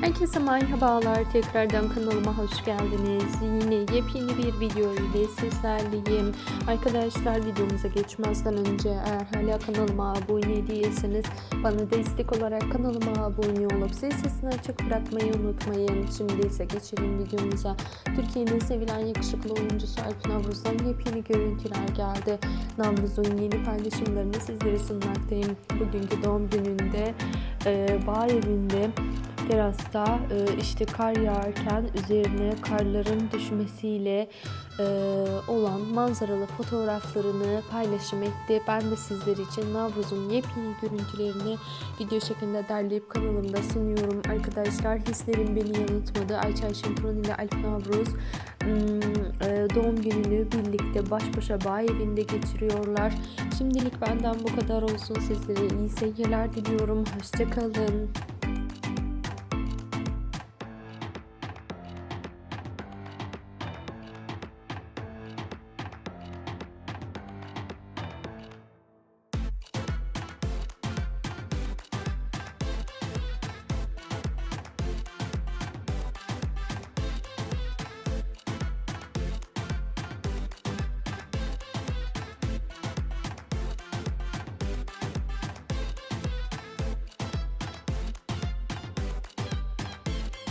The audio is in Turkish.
Herkese merhabalar. Tekrardan kanalıma hoş geldiniz. Yine yepyeni bir video ile sizlerleyim. Arkadaşlar videomuza geçmezden önce eğer hala kanalıma abone değilseniz bana destek olarak kanalıma abone olup zil sesini açık bırakmayı unutmayın. Şimdi ise geçelim videomuza. Türkiye'nin sevilen yakışıklı oyuncusu Alp Navruz'dan yepyeni görüntüler geldi. Navruz'un yeni paylaşımlarını sizlere sunmaktayım. Bugünkü doğum gününde e, bağ evinde terasta e, işte kar yağarken üzerine karların düşmesiyle e, olan manzaralı fotoğraflarını paylaşım etti. Ben de sizler için Navruz'un yepyeni görüntülerini video şeklinde derleyip kanalımda sunuyorum. Arkadaşlar hislerim beni yanıltmadı. Ayça Ayşenturan ile Alp Navruz hmm, e, doğum gününü birlikte baş başa bağ evinde geçiriyorlar. Şimdilik benden bu kadar olsun. Sizlere iyi seyirler diliyorum. Hoşçakalın.